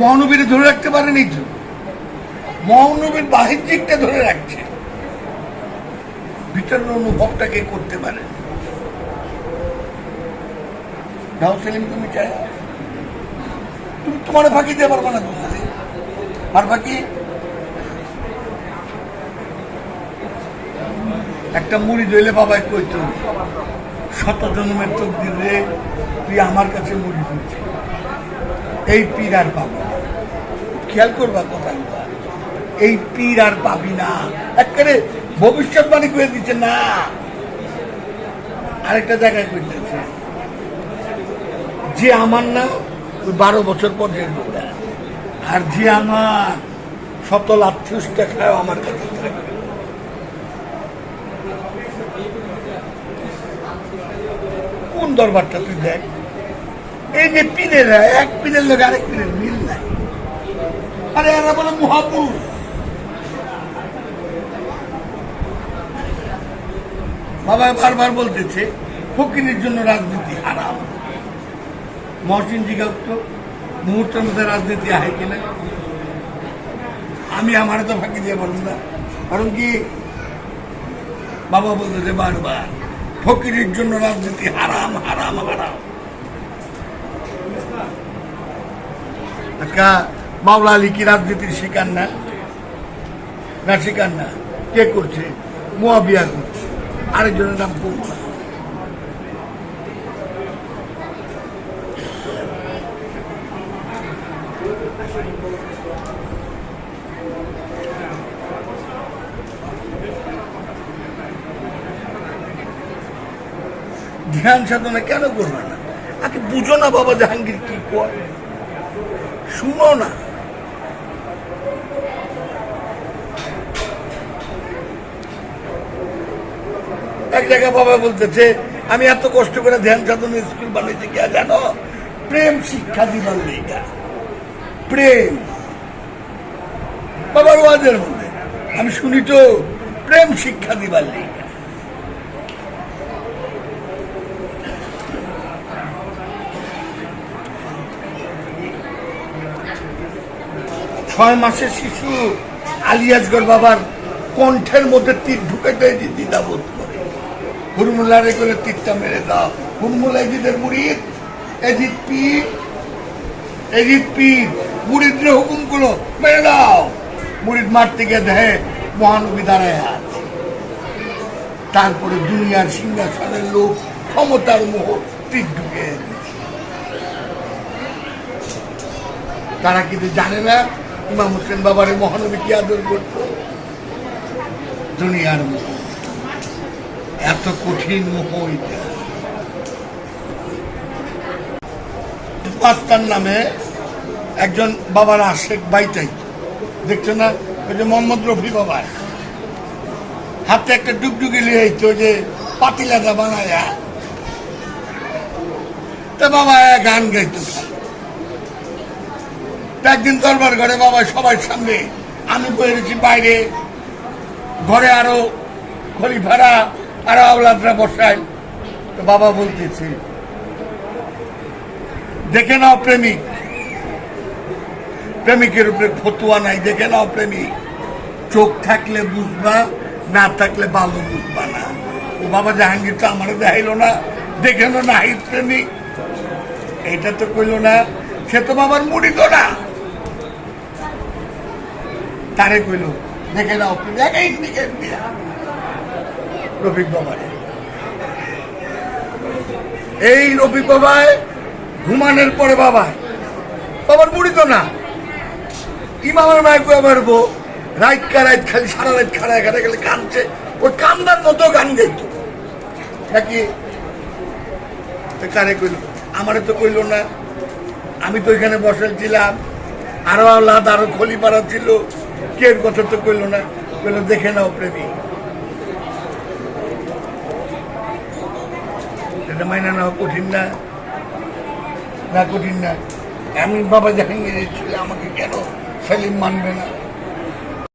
মহানবীর ধরে রাখতে পারেনি তো। মহানবীর বাহ্যিকটা ধরে রাখছে। ভিতরের অনুভবটাকে করতে পারে। সেলিম, তুমি চাই? তুমি তোমার ফাঁকি দিয়ে পারব না তুমি আর ফাঁকি? একটা মুড়ি দইলে বাবাই কইতো শত জন্মের চোখ দিলে তুই আমার কাছে মুড়ি দিয়েছি এই পীর আর পাবো না। খেয়াল করবা কথা। এই পীর আর পাবি না। একেবারে ভবিষ্যৎবাণী করে দিচ্ছে, না। আরেকটা জায়গায় করে দিচ্ছে। যে আমার না, ওই বারো বছর পর দেখব আর যে আমার শত লাচ্ছুসটা খায় আমার কাছে থাকবে। কোন দরবারটা তুই দেখ? এই যে পীরেরা এক পীরের লোক আরেক পীরের মিল নাই। আরে এরা বলে মহাপুরুষ। বাবা বারবার বলতেছে, ফকিরের জন্য রাজনীতি হারাম। মহসিন তো মুহূর্তের মধ্যে রাজনীতি আহে কিনা? আমি আমার তো ফাঁকি দিয়ে বলুন না। কারণ কি বাবা বলতেছে বারবার, ফকিরের জন্য রাজনীতি হারাম হারাম হারাম। আজকা মাওলা আলী কি রাজনীতির শিকার না না শিকার না। কে করছে? মোয়াবিয়া করছে। আরেকজনের নাম ধ্যান সাধনা কেন করবে না? আগে বুঝো না বাবা জাহাঙ্গীর কি করে। শুনো না এক জায়গায় বাবা বলতেছে, আমি এত কষ্ট করে ধ্যান সাধনা স্কুল বানিয়েছি, কে জানো? প্রেম শিক্ষা দিবার লেগা প্রেম। বাবার ওয়াজের মধ্যে। আমি শুনি তো, প্রেম শিক্ষা দিবার লেগা। ছয় মাসের শিশু আলিয়াজগর বাবার কণ্ঠের মধ্যে তীর ঢুকাইতে দ্বিধাবোধ করে। হুরমুল্লারে করে তীরটা মেরে দাও। হুরমুল্লা এজিদের মুড়িদ, এজিদ পীর এজিদ পীর, মুড়িদরে হুকুম করল মেরে দাও। মুড়িদ মারতে গিয়ে দেহে মহানবী দাঁড়ায় আছে। তারপরে দুনিয়ার সিংহাসনের লোক ক্ষমতার মোহ তীর ঢুকে। তারা কিন্তু জানে না ইমাম হোসেন বাবারে মহানবী কি আদর করত? দুনিয়ার মোহ এত কঠিন মোহ মাস্টার নামে একজন বাবার আশেক বাইটাই দেখছ না? ওই যে মোহাম্মদ রফি বাবা। হাতে একটা ডুগডুগি লিয়ে আইতো যে পাতিলাটা বানায়া। তা বাবা গান গাইতো। একদিন দরবার ঘরে বাবা সবার সামনে আমি বলেছি বাইরে, ঘরে আরও খলিফারা, আরও আওলাদরা বসায়। তো বাবা বলতেছে, দেখে নাও প্রেমিক। প্রেমিকের উপরে ফতুয়া নাই, দেখে নাও প্রেমিক। চোখ থাকলে বুঝবা, না থাকলে ভালো বুঝবা না। ও বাবা জাহাঙ্গীর তো আমার দেখাইলো না, দেখে নাহিদ প্রেমিক। এটা তো কইলো না, সে তো বাবার মুড়ি না। তারে কইল, দেখে দিয়া রফিক বাবারে। এই রফিক বাবায়, ঘুমানোর পরে বাবায়, বাবার মুড়ি তো না। ইমামের মায় কয়ে পারব রাইট কা রাইট খালি, সারা রাত খাড়ায় খাড়ায় গেলে কানছে ওই কান্দার মতো গান গাইতো। নাকি? কারে কইল? আমারে তো কইল না। আমি তো এখানে বসেছিলাম আরও আল্লাহ আরও খলি পাড়া ছিল। কে কথা তো কইল না? কইল, দেখে নাও প্রেমী। এটা মাইনা নেওয়া কঠিন না। না কঠিন না। আমি বাবা জাহাঙ্গীর ছিল, আমাকে কেন সেলিম মানবে না?